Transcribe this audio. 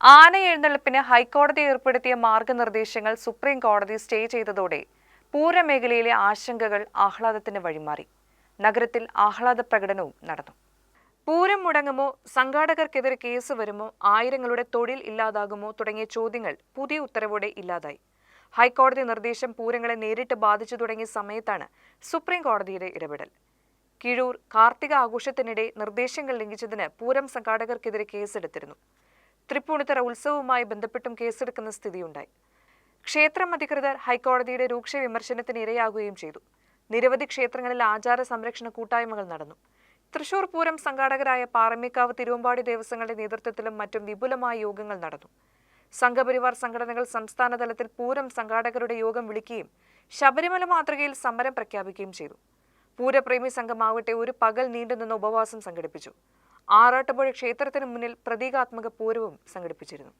ആന എഴുന്നള്ളിപ്പിന് ഹൈക്കോടതി ഏർപ്പെടുത്തിയ മാർഗനിർദ്ദേശങ്ങൾ സുപ്രീം കോടതി സ്റ്റേ ചെയ്തതോടെ പൂരമേഖലയിലെ ആശങ്കകൾ ആഹ്ലാദത്തിന് വഴിമാറി. നഗരത്തിൽ ആഹ്ലാദ പ്രകടനവും നടന്നു. പൂരം മുടങ്ങുമോ സംഘാടകർക്കെതിരെ കേസ് വരുമോ ആയിരങ്ങളുടെ തൊഴിൽ ഇല്ലാതാകുമോ തുടങ്ങിയ ചോദ്യങ്ങൾ പുതിയ ഉത്തരവോടെ ഇല്ലാതായി. ഹൈക്കോടതി നിർദ്ദേശം പൂരങ്ങളെ നേരിട്ട് ബാധിച്ചു തുടങ്ങിയ സമയത്താണ് സുപ്രീം കോടതിയുടെ ഇടപെടൽ. കിഴൂർ കാർത്തിക ആഘോഷത്തിനിടെ നിർദ്ദേശങ്ങൾ ലംഘിച്ചതിന് പൂരം സംഘാടകർക്കെതിരെ കേസെടുത്തിരുന്നു. തൃപ്പൂണിത്തറ ഉത്സവവുമായി ബന്ധപ്പെട്ടും കേസെടുക്കുന്ന സ്ഥിതിയുണ്ടായി. ക്ഷേത്രം അധികൃതർ ഹൈക്കോടതിയുടെ രൂക്ഷ വിമർശനത്തിന് ഇരയാകുകയും ചെയ്തു. നിരവധി ക്ഷേത്രങ്ങളിൽ ആചാര സംരക്ഷണ കൂട്ടായ്മകൾ നടന്നു. തൃശൂർ പൂരം സംഘാടകരായ പാറമേക്കാവ് തിരുവമ്പാടി ദേവസ്വങ്ങളുടെ നേതൃത്വത്തിലും മറ്റും വിപുലമായ യോഗങ്ങൾ നടന്നു. സംഘപരിവാർ സംഘടനകൾ സംസ്ഥാന തലത്തിൽ പൂരം സംഘാടകരുടെ യോഗം വിളിക്കുകയും ശബരിമല മാതൃകയിൽ സമരം പ്രഖ്യാപിക്കുകയും ചെയ്തു. പൂരപ്രേമി സംഘമാവട്ടെ ഒരു പകൽ നീണ്ടുനിന്ന ഉപവാസം സംഘടിപ്പിച്ചു. ആറാട്ടുപുഴ ക്ഷേത്രത്തിന് മുന്നിൽ പ്രതീകാത്മക പൂരവും സംഘടിപ്പിച്ചിരുന്നു